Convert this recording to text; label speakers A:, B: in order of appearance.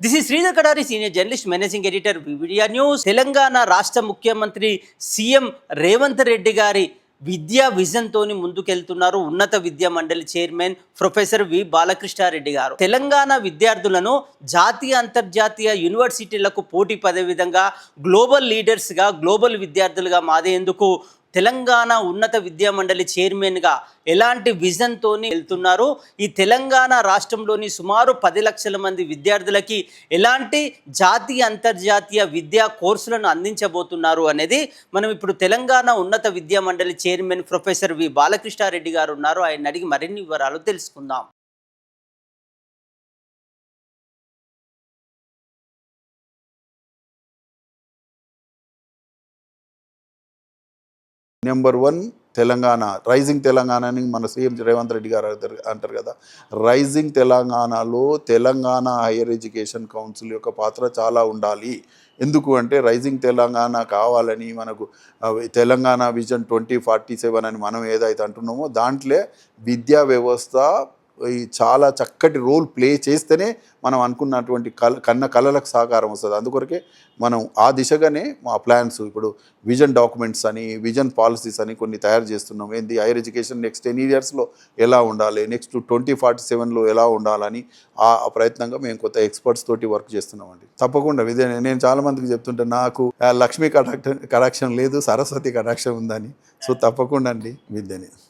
A: This ఈ Sridhar Kadari senior journalist managing editor వివిడియా news Telangana రాష్ట్ర ముఖ్యమంత్రి సీఎం రేవంత్ రెడ్డి గారి విద్యా విజన్తోని ముందుకెళ్తున్నారు ఉన్నత విద్యా మండలి చైర్మన్ ప్రొఫెసర్ వి బాలకృష్ణారెడ్డి గారు. తెలంగాణ విద్యార్థులను జాతీయ అంతర్జాతీయ యూనివర్సిటీలకు పోటీ పదే విధంగా గ్లోబల్ లీడర్స్గా గ్లోబల్ విద్యార్థులుగా మాదేందుకు తెలంగాణ ఉన్నత విద్యా మండలి చైర్మన్గా ఎలాంటి విజన్తో వెళ్తున్నారు? ఈ తెలంగాణ రాష్ట్రంలోని సుమారు పది లక్షల మంది విద్యార్థులకి ఎలాంటి జాతీయ అంతర్జాతీయ విద్యా కోర్సులను అందించబోతున్నారు అనేది మనం ఇప్పుడు తెలంగాణ ఉన్నత విద్యా మండలి చైర్మన్ ప్రొఫెసర్ వి బాలకృష్ణారెడ్డి గారు ఉన్నారు. ఆయన అడిగి మరిన్ని వివరాలు తెలుసుకుందాం.
B: Number one Telangana rising Telangana అని మన సీఎం రేవంత్ రెడ్డి గారు అంటారు- కదా. రైజింగ్ తెలంగాణలో తెలంగాణ హైయర్ ఎడ్యుకేషన్ కౌన్సిల్ యొక్క పాత్ర చాలా ఉండాలి. ఎందుకు అంటే రైజింగ్ తెలంగాణ కావాలని మనకు Telangana vision twenty forty seven అని మనం ఏదైతే అంటున్నామో దాంట్లో విద్యా వ్యవస్థ ఈ చాలా చక్కటి రోల్ ప్లే చేస్తేనే మనం అనుకున్నటువంటి కల కన్న కళలకు సహకారం వస్తుంది. అందుకొరకే మనం ఆ దిశగానే మా ప్లాన్స్ ఇప్పుడు విజన్ డాక్యుమెంట్స్ అని విజన్ పాలసీస్ అని కొన్ని తయారు చేస్తున్నాం. ఏంది? హైయర్ ఎడ్యుకేషన్ నెక్స్ట్ టెన్ ఇయర్స్లో ఎలా ఉండాలి? నెక్స్ట్ ట్వంటీ ఫార్టీ సెవెన్లో ఎలా ఉండాలని ఆ ప్రయత్నంగా మేము కొత్త ఎక్స్పర్ట్స్ తోటి వర్క్ చేస్తున్నామండి. తప్పకుండా విద్య నేను చాలా మందికి చెప్తుంటే నాకు ఆ, లక్ష్మీ కటాక్ష కటాక్షం లేదు సరస్వతి కటాక్షం ఉందని. సో తప్పకుండా అండి విద్యని.